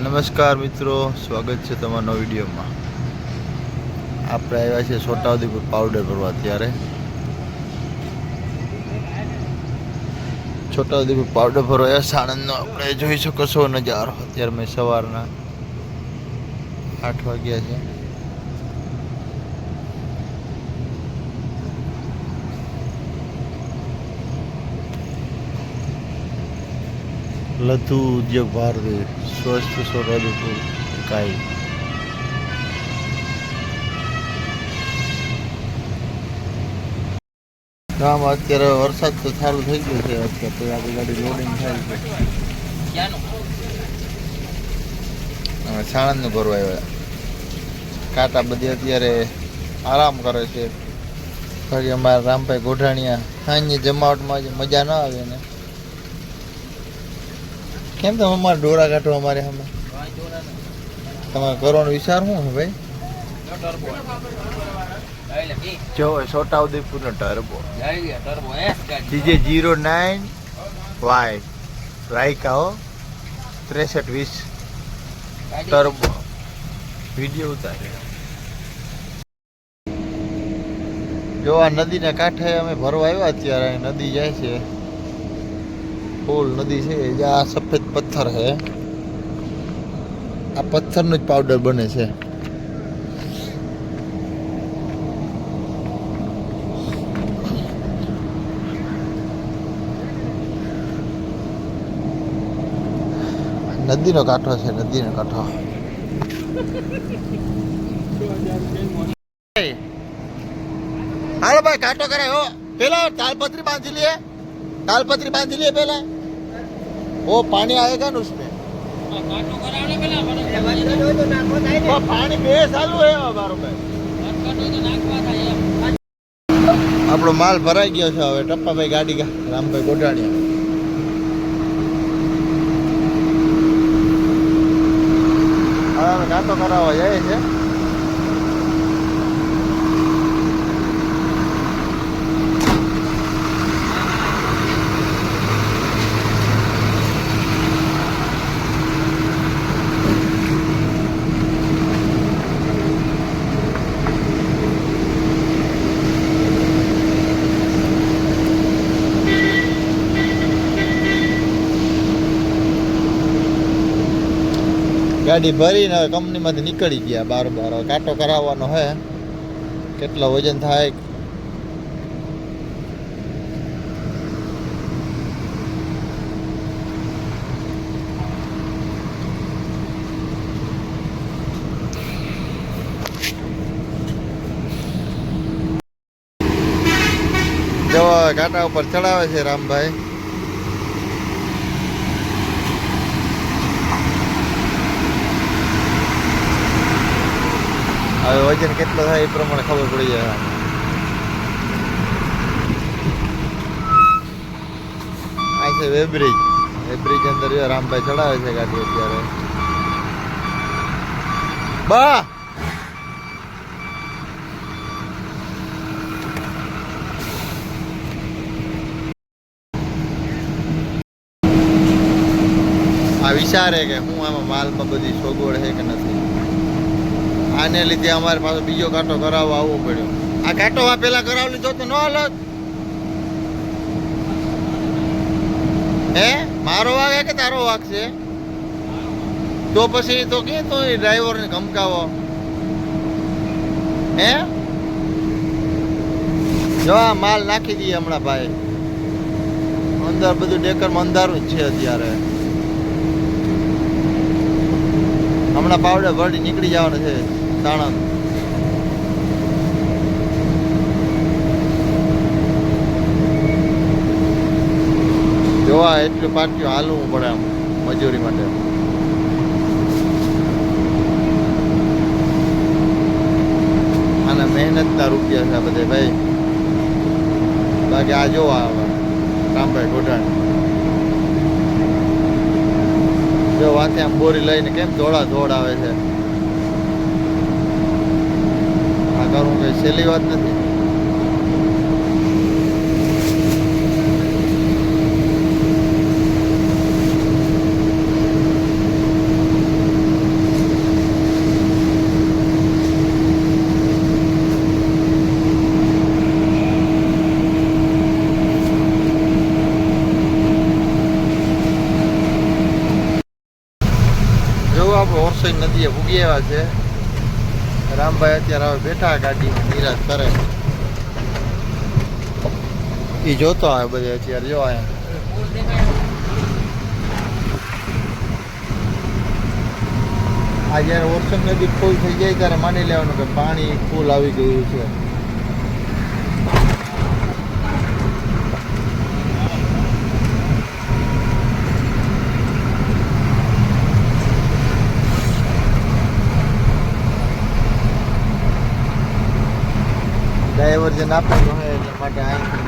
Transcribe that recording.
નમસ્કાર મિત્રો, સ્વાગત છે તમારા વિડીયોમાં. આપણે આવ્યા છીએ છોટાઉદેપુર પાવડર ભરવા ત્યારે છોટાઉદેપુર પાવડર ભરવા સાણંદનો આપણે જોઈ શકો છો નજારો. અત્યારે મેં સવારના આઠ વાગ્યા છે. લઘુ ઉદ્યોગ ભારતી, સ્વસ્થ છોટાઉદેપુર ઇકાઈ ગામ અત્યારે વરસાદ તો સારું થઈ ગયો છે, અત્યારે તો આપણી ગાડી લોડિંગ થાય છે. સાણંદનું ભરવા આવ્યા. કાંટા બધી અત્યારે આરામ કરે છે. ફરી અમારા રામભાઈ ગોઢાણીયા સાંજની જમાવટમાં મજા ન આવે ને કેમ તમે અમારે ડોરા કાઢો અમારે સામે? તમારે કરવાનો વિચાર શું છે ભાઈ? જો છોટાઉદેપુર નો turbo G J zero nine Y. Raika હો. ત્રેસઠ વીસ. ટર્બો વીડિયો ઉતારે જો આ નદીના કાંઠે અમે ભરવા આવ્યા અત્યારે, નદી જાય છે. ફૂલ નદી છે જે આ સફેદ પથ્થર છે, આ પથ્થરનો જ પાવડર બને છે. નદીનો કાંઠો છે, નદીનો કાંઠો. હાલો ભાઈ કાંઠો કાંટો હો પેલા તાલપત્રી બાંધી લઈએ. तालपत्री बांधी लिए पहले वो पानी आएगा ना उसमें वो पानी બે ચાલુ હે અમારો આપણો માલ ભરાઈ ગયો છે હવે ટપ્પાભાઈ ગાડી કા રામભાઈ ગોડાણીયા હવે અમે નાતો કરાવવા જઈએ છે ગાડી ભરીને હવે કંપનીમાંથી નીકળી ગયા બાર બાર. કાંટો કરાવવાનો હે. કેટલો વજન થાય? કાંટા ઉપર ચડાવે છે રામભાઈ. હવે વજન કેટલો થાય એ પ્રમાણે ખબર પડી જાય. આ છે વેબ્રિજ વેબ્રિજ અંદર રામભાઈ ચડાવે છે ગાડી અત્યારે. બા! આ વિચારે કે હું આમાં માલમાં બધી સગવડ છે કે નથી. આને લીધે અમારે પાછો બીજો કાંટો કરાવવા આવવો પડ્યો. આ કાંટો આ પેલા કરાવી લીધો તો ન હાલત. હે? મારો વાગ કે તારો વાગ છે? તો પછી તો કે તો એ ડ્રાઈવરને ધમકાવો. હે? જો આ માલ નાખી દઈએ હમણાં ભાઈ. અંદર બધું ડેકરમાં અંધારું જ છે અત્યારે. હમણાં પાવડે ભરી નીકળી જવાનું છે. સાણંદ જોવા એટલું પાટિયું હાલવું પડે આમ, મજૂરી માટે. અને મહેનતના રૂપિયા છે બધે, ભાઈ. બાકી આ જોવા આવે, રામભાઈ ગોઢાણ. જો વાંચે આમ બોરી લઈને કેમ દોડા દોડ આવે છે? કરવું કંઈ સહેલી વાત નથી. જોવું આપણે ઓરસોઈ નદીએ ઉગી આવ્યા છે રામભાઈ અત્યારે હવે બેઠા ગાડી નિરાશ કરે. એ જોતો આવે બધે અત્યારે, જો આ જ્યારે ઓરસંગ નદી ફૂલ થઈ જાય ત્યારે માની લેવાનું કે પાણી ફૂલ આવી ગયું છે. ડાયવર્જન આપેલું હોય એટલા માટે અહીં